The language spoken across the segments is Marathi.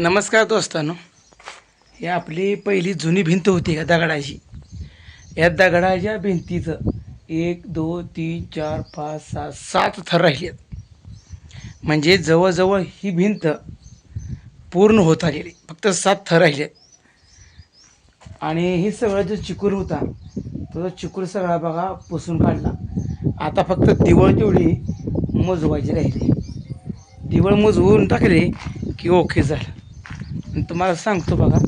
नमस्कार दोस्तांनो. ही आपली पहिली जुनी भिंत होती का दगडाची? या दगडाच्या भिंतीचं एक दोन तीन चार पाच सहा सात थर राहिले म्हणजे जवळजवळ ही भिंत पूर्ण होत आलेली. फक्त सात थर राहिले आणि हे सगळं जो चिकूर होता तो चिकूर सगळा बघा पुसून काढला. आता फक्त दिवळ तेवढी मोजवायची राहिली. दिवळ मोजवून टाकले की ओके झालं. तुम्हाला सांगतो बघा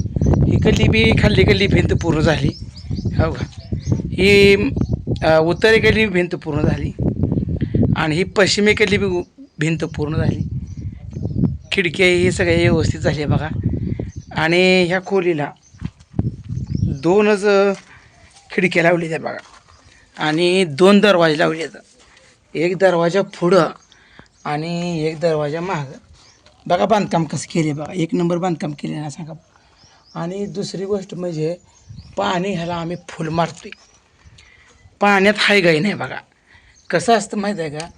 ही कल्ली बी खाल्ली कल्ली भिंत पूर्ण झाली. हो का? ही अ, उत्तरेकडली भिंत पूर्ण झाली आणि ही पश्चिमेकडली बी भिंत पूर्ण झाली. खिडक्या ही सगळ्या व्यवस्थित झाली बघा. आणि ह्या खोलीला दोनच खिडक्या लावली त्या बघा. आणि दोन दरवाजे लावले आहेत. एक दरवाजा पुढं आणि एक दरवाजा मागं. बघा बांधकाम कसं केले बघा. एक नंबर बांधकाम केले ना सांगा. आणि दुसरी गोष्ट म्हणजे पाणी ह्याला आम्ही फुल मारतो आहे पाण्यात हाय गाई नाही बघा. कसं असतं माहीत आहे का?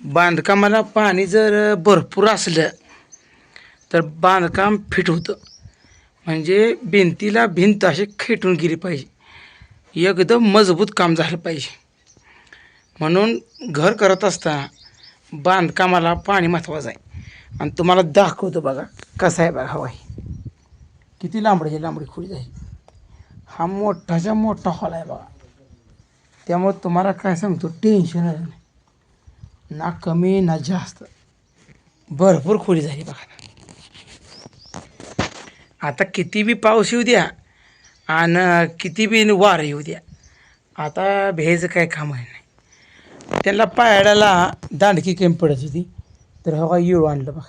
बांधकामाला पाणी जर भरपूर असलं तर बांधकाम फिट होतं. म्हणजे भिंतीला भिंत अशी खेटून गेली पाहिजे. एकदम मजबूत काम झालं पाहिजे. म्हणून घर करत असताना बांधकामाला पाणी महत्त्वाचं आहे. आणि तुम्हाला दाखवतो बघा कसं आहे बघा हवा किती लांबडीची लांबडी खोली जाईल हा मोठाच्या मोठा हॉल आहे बघा. त्यामुळे तुम्हाला काय सांगतो टेन्शन नाही. ना कमी ना जास्त. भरपूर खोली झाली बघा आता किती बी पाऊस येऊ द्या आणि किती बी वार येऊ द्या आता भेज काय काम आहे नाही. त्यांना पायड्याला दांडकी कमी पडत होती. तर हवा येळू आणलं बघा.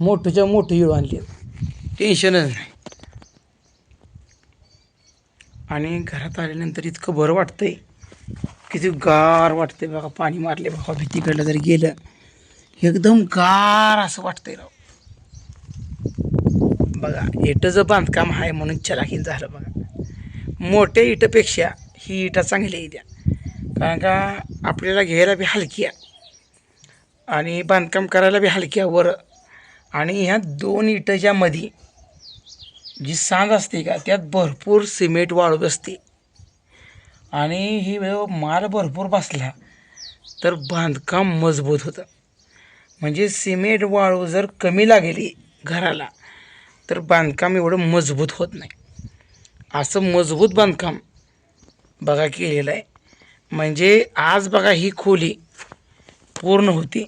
मोठंच्या मोठं येळू आणली. टेन्शनच नाही. आणि घरात आल्यानंतर इतकं बरं वाटतंय. किती गार वाटतंय बघा पाणी मारले बघा भीतीकडलं जर गेलं एकदम गार असं वाटतंय राव. बघा इटंचं बांधकाम आहे म्हणून चलाखीन झालं बघा. मोठ्या इटपेक्षा ही इटा चांगली आहे द्या कारण का आपल्याला घ्यायला बी हलकी आहे. आणि बांधकाम करायला बी हलक्यावर वर. आणि ह्या दोन इटच्यामध्ये जी सांज असते का त्यात भरपूर सिमेंट वाळू असते. आणि ही वेळ माल भरपूर बसला तर बांधकाम मजबूत होतं. म्हणजे सिमेंट वाळू जर कमी लागली घराला तर बांधकाम एवढं मजबूत होत नाही. असं मजबूत बांधकाम बघा केलेलं आहे. म्हणजे आज बघा ही खोली पूर्ण होती.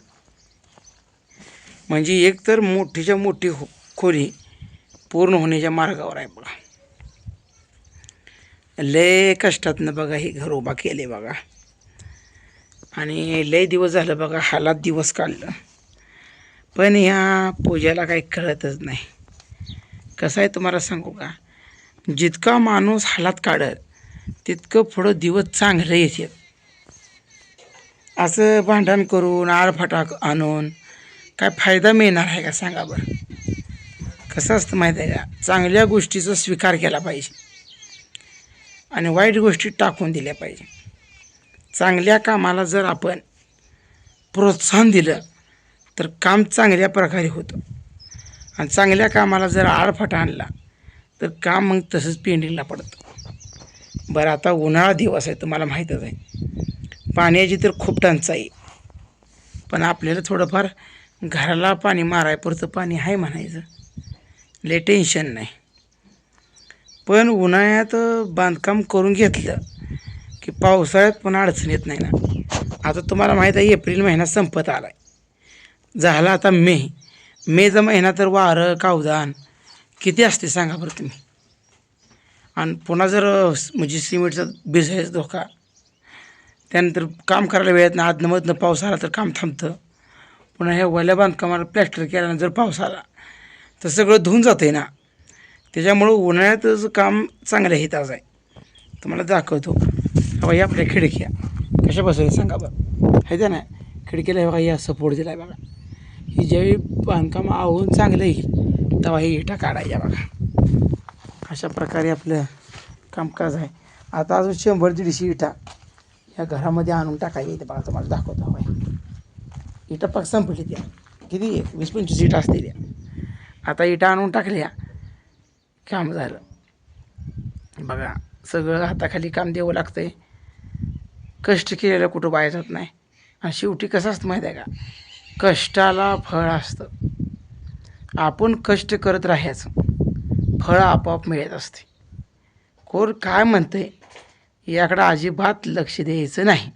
म्हणजे एक तर मोठीच्या मोठी हो खोली पूर्ण होण्याच्या मार्गावर आहे बघा. लय कष्टातनं बघा हे घर उभा केले बघा. आणि लय दिवस झालं बघा हालात दिवस काढलं. पण ह्या पूजेला काही कळतच नाही. कसं आहे तुम्हाला सांगू का? जितका माणूस हालात काढत तितकं पुढं दिवस चांगलं येतात. असं भांडण करून आळफाटा आणून काय फायदा मिळणार आहे का सांगा बरं? कसं असतं माहीत आहे का? चांगल्या गोष्टीचा स्वीकार केला पाहिजे. आणि वाईट गोष्टी टाकून दिल्या पाहिजे. चांगल्या कामाला जर आपण प्रोत्साहन दिलं तर काम चांगल्या प्रकारे होतं. आणि चांगल्या कामाला जर आळफाटा आणला तर काम मग तसंच पेंडिंगला पडतं. बरं आता उन्हाळा दिवस आहे तुम्हाला माहीतच आहे. पाण्याची तर खूप टंचाई. पण आपल्याला थोडंफार घराला पाणी मारायपुरतं पाणी आहे म्हणायचं. ले टेन्शन नाही. पण उन्हाळ्यात बांधकाम करून घेतलं की पावसाळ्यात पण अडचण येत नाही ना. आता तुम्हाला माहीत आहे एप्रिल महिना संपत आला आहे झाला आता मे. मेचा महिना तर वारं कावदान. किती असते सांगा बरं तुम्ही. आणि पुन्हा जर म्हणजे सिमेंटचा बिझनेस धोका त्यानंतर काम करायला वेळेत ना आदनं मधनं पाऊस आला तर काम थांबतं. पुन्हा ह्या वल्या बांधकामाला प्लॅस्टर केल्यानंतर जर पाऊस आला तर सगळं धुवून जातं आहे ना. त्याच्यामुळं उन्हाळ्यातच काम चांगलं हे ताज आहे. तुम्हाला दाखवतो. हा या आपल्या खिडक्या. कशा बसवल्या सांगा बरं. आहे त्या ना खिडकीला हे बघा या सपोर्ट दिला आहे बघा. ही ज्यावेळी बांधकाम आवून चांगलं येईल तेव्हा ही इटा काढायच्या बघा. अशा प्रकारे आपलं कामकाज आहे. आता अजून शंभर दीडशे इटा ह्या घरामध्ये आणून टाकायची इथे बघा तुम्हाला दाखवतो हवा इटा पाक संपली त्या. किती? वीस पंचवीस इटा असते त्या आता इटा आणून टाकल्या काम झालं. बघा सगळं हाताखाली काम द्यावं लागतं आहे कष्ट केलेलं कुठं बाहेर जात नाही. आणि शेवटी कसं असतं माहीत आहे का? कष्टाला फळ असतं. आपण कष्ट करत राहायचं. फळ आपोआप मिळत असते. कोर काय म्हणते याकडं अजिबात लक्ष द्यायचं नाही.